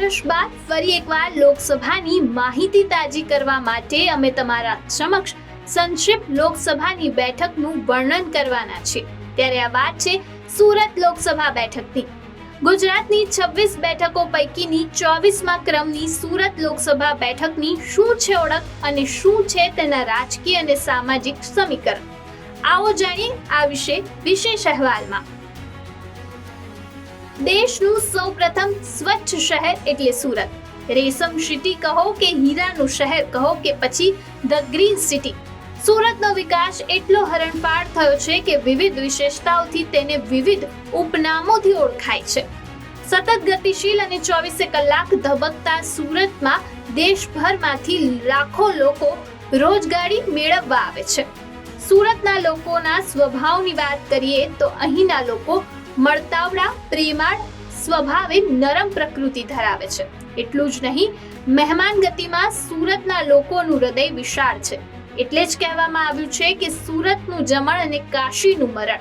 વર્ષ બાદ ફરી એકવાર લોકસભાની માહિતી તાજી કરવા માટે અમે તમારા સમક્ષ સંક્ષિપ્ત લોકસભાની બેઠકનું વર્ણન કરવાના છે. ત્યારે આ વાત છે સુરત લોકસભા બેઠકની. ગુજરાતની છવ્વીસ બેઠકો પૈકીની ચોવીસમાં ક્રમની સુરત લોકસભા બેઠકની શું છે ઓળખ અને શું છે તેના રાજકીય અને સામાજિક સમીકરણ? આવો જાણીએ આ વિશે વિશેષ અહેવાલમાં. દેશનું સૌપ્રથમ સ્વચ્છ શહેર એટલે સુરત. રેશમ સિટી કહો કે હીરાનું શહેર કહો કે પછી ધ ગ્રીન સિટી. સુરતનો વિકાસ એટલો હરણફાળ થયો છે કે વિવિધ વિશેષતાઓથી તેને વિવિધ ઉપનામોથી ઓળખાય છે. સતત ગતિશીલ અને ચોવીસે કલાક ધબકતા સુરતમાં દેશભરમાંથી લાખો લોકો રોજગારી મેળવવા આવે છે. સુરતના લોકોના સ્વભાવની વાત કરીએ તો અહીંના લોકો મળતાવડા પ્રેમાળ, સ્વભાવે નરમ પ્રકૃતિ ધરાવે છે. એટલું જ નહીં, મહેમાન ગતિમાં સુરતના લોકોનું હૃદય વિશાળ છે. એટલે જ કહેવામાં આવ્યું છે કે સુરતનું જમણ અને કાશીનું મરણ.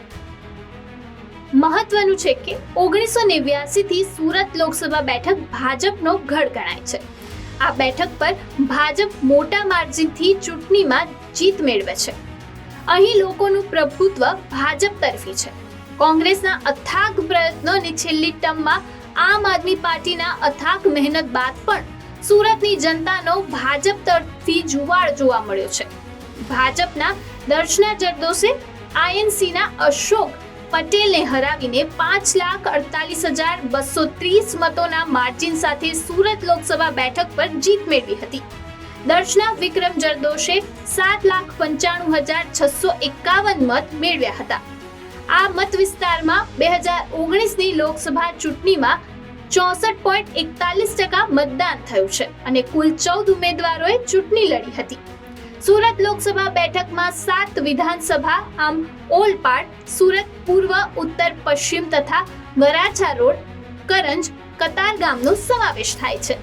મહત્વનું છે કે ઓગણીસો નેવ્યાસી થી સુરત લોકસભા બેઠક ભાજપનો ગઢ ગણાય છે. આ બેઠક પર ભાજપ મોટા માર્જિનથી ચૂંટણીમાં જીત મેળવે છે. અહીં લોકોનું પ્રભુત્વ ભાજપ તરફી છે. કોંગ્રેસના અથાગ પ્રયત્નોની છેલ્લી ટર્મમાં આમ આદમી પાર્ટીના અથાગ મહેનત બાદ પણ સુરતની જનતાનો ભાજપ તરફથી જુવાળ જોવા મળ્યો છે. ભાજપના દર્શના જરદોસે આઈએનસીના અશોક પટેલને હરાવીને પાંચ લાખ અડતાલીસ હજાર બસો ત્રીસ મતોના માર્જિન સાથે સુરત લોકસભા બેઠક પર જીત મેળવી હતી. દર્શના વિક્રમ જરદોશે સાત લાખ પંચાણું હજાર છસો એકાવન મત મેળવ્યા હતા. આ મત વિસ્તારમાં બે હજાર ઓગણીસની લોકસભા ચૂંટણીમાં ચોસઠ પોઈન્ટ એકતાલીસ ટકા મતદાન થયું છે અને કુલ ચૌદ ઉમેદવારોએ ચૂંટણી લડી હતી. સુરત લોકસભા બેઠકમાં સાત વિધાનસભા, આમ ઓલપાડ, સુરત પૂર્વ, ઉત્તર પશ્ચિમ તથા વરાછા રોડ, કરંજ, કતાર ગામનો સમાવેશ થાય છે.